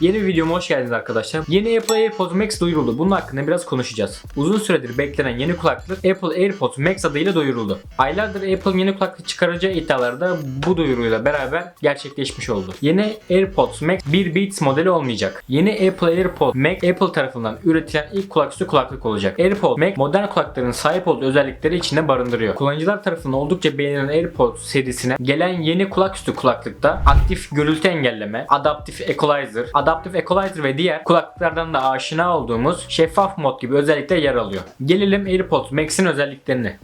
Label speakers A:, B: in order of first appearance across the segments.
A: Yeni bir videoma hoş geldiniz arkadaşlar. Yeni Apple AirPods Max duyuruldu. Bunun hakkında biraz konuşacağız. Uzun süredir beklenen yeni kulaklık Apple AirPods Max adıyla duyuruldu. Aylardır Apple'ın yeni kulaklık çıkaracağı iddiaları da bu duyuruyla beraber gerçekleşmiş oldu. Yeni AirPods Max bir Beats modeli olmayacak. Yeni Apple AirPods Max Apple tarafından üretilen ilk kulaküstü kulaklık olacak. AirPods Max modern kulakların sahip olduğu özellikleri içinde barındırıyor. Kullanıcılar tarafından oldukça beğenilen AirPods serisine gelen yeni kulaküstü kulaklıkta aktif gürültü engelleme, adaptif equalizer, adaptif equalizer ve diğer kulaklıklardan da aşina olduğumuz şeffaf mod gibi özellikler yer alıyor. Gelelim AirPods Max'in özelliklerine.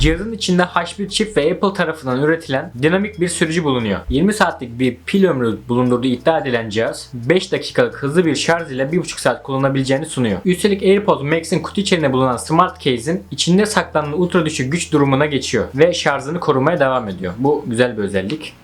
A: Cihazın içinde H1 çip ve Apple tarafından üretilen dinamik bir sürücü bulunuyor. 20 saatlik bir pil ömrü bulundurduğu iddia edilen cihaz 5 dakikalık hızlı bir şarj ile 1,5 saat kullanabileceğini sunuyor. Üstelik AirPods Max'in kutu içerisinde bulunan smart case'in içinde saklanan ultra düşük güç durumuna geçiyor ve şarjını korumaya devam ediyor. Bu güzel bir özellik.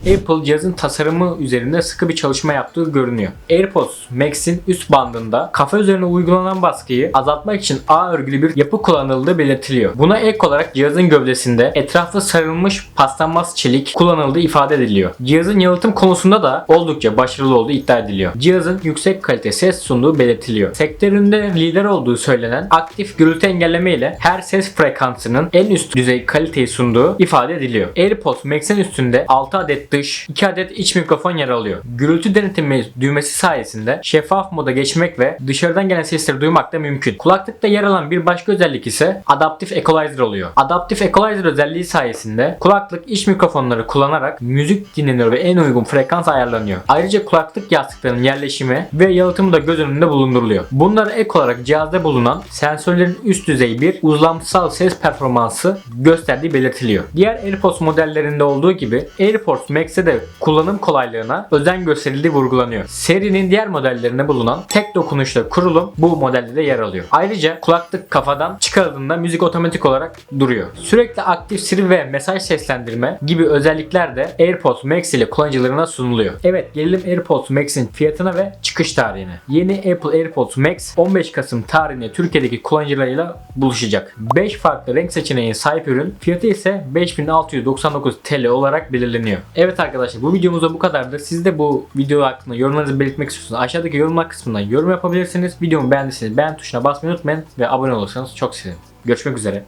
A: Apple cihazın tasarımı üzerinde sıkı bir çalışma yaptığı görünüyor. AirPods Max'in üst bandında kafa üzerine uygulanan baskıyı azaltmak için A örgülü bir yapı kullanıldığı belirtiliyor. Buna ek olarak cihazın gövdesinde etrafı sarılmış paslanmaz çelik kullanıldığı ifade ediliyor. Cihazın yalıtım konusunda da oldukça başarılı olduğu iddia ediliyor. Cihazın yüksek kalite ses sunduğu belirtiliyor. Sektöründe lider olduğu söylenen aktif gürültü engelleme ile her ses frekansının en üst düzey kaliteyi sunduğu ifade ediliyor. AirPods Max'in üstünde 6 adet dış, 2 adet iç mikrofon yer alıyor. Gürültü denetimi düğmesi sayesinde şeffaf moda geçmek ve dışarıdan gelen sesleri duymak da mümkün. Kulaklıkta yer alan bir başka özellik ise adaptif equalizer oluyor. Adaptif equalizer özelliği sayesinde kulaklık iç mikrofonları kullanarak müzik dinleniyor ve en uygun frekans ayarlanıyor. Ayrıca kulaklık yastıklarının yerleşimi ve yalıtımı da göz önünde bulunduruluyor. Bunlara ek olarak cihazda bulunan sensörlerin üst düzey bir uzlamsal ses performansı gösterdiği belirtiliyor. Diğer AirPods modellerinde olduğu gibi AirPods Max'e de kullanım kolaylığına özen gösterildiği vurgulanıyor. Serinin diğer modellerinde bulunan tek dokunuşla kurulum bu modelde de yer alıyor. Ayrıca kulaklık kafadan çıkarıldığında müzik otomatik olarak duruyor. Sürekli aktif Siri ve mesaj seslendirme gibi özellikler de AirPods Max ile kullanıcılarına sunuluyor. Evet gelelim AirPods Max'in fiyatına ve çıkış tarihine. Yeni Apple AirPods Max 15 Kasım tarihinde Türkiye'deki kullanıcılarıyla buluşacak. 5 farklı renk seçeneğine sahip ürün fiyatı ise 5699 TL olarak belirleniyor. Evet arkadaşlar bu videomuzda bu kadardı. Siz de bu video hakkında yorumlarınızı belirtmek istiyorsanız aşağıdaki yorumlar kısmından yorum yapabilirsiniz. Videomu beğendiyseniz beğen tuşuna basmayı unutmayın ve abone olursanız çok sevinirim. Görüşmek üzere.